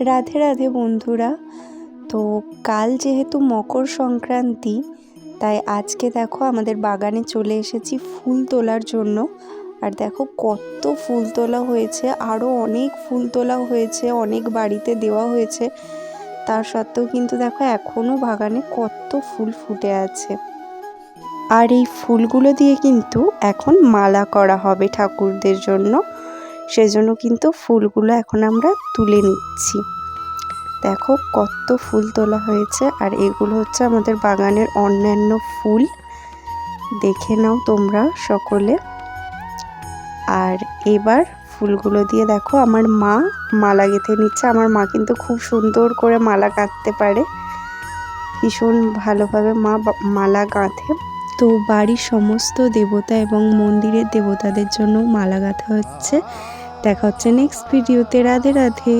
রাধে রাধে বন্ধুরা। তো কাল যেহেতু মকর সংক্রান্তি, তাই আজকে দেখো আমাদের বাগানে চলে এসেছি ফুল তোলার জন্য। আর দেখো কত ফুল তোলা হয়েছে আরও অনেক ফুল তোলা হয়েছে, অনেক বাড়িতে দেওয়া হয়েছে। তার সত্ত্বেও কিন্তু দেখো এখনও বাগানে কত ফুল ফুটে আছে। আর এই ফুলগুলো দিয়ে কিন্তু এখন মালা করা হবে ঠাকুরদের জন্য। সেজন্য কিন্তু ফুলগুলো এখন আমরা তুলে নিচ্ছি। দেখো কত ফুল তোলা হয়েছে আর এগুলো হচ্ছে আমাদের বাগানের অন্যান্য ফুল। দেখে নাও তোমরা সকলে। আর এবার ফুলগুলো দিয়ে দেখো আমার মা মালা গেঁথে নিচ্ছে। আমার মা কিন্তু খুব সুন্দর করে মালা গাঁথতে পারে। ভীষণ ভালোভাবে মা মালা গাঁথে। তো বাড়ির সমস্ত দেবতা এবং মন্দিরের দেবতাদের জন্য মালা গাঁথা হচ্ছে। দেখা হচ্ছে নেক্সট ভিডিওতে রাধে রাধে।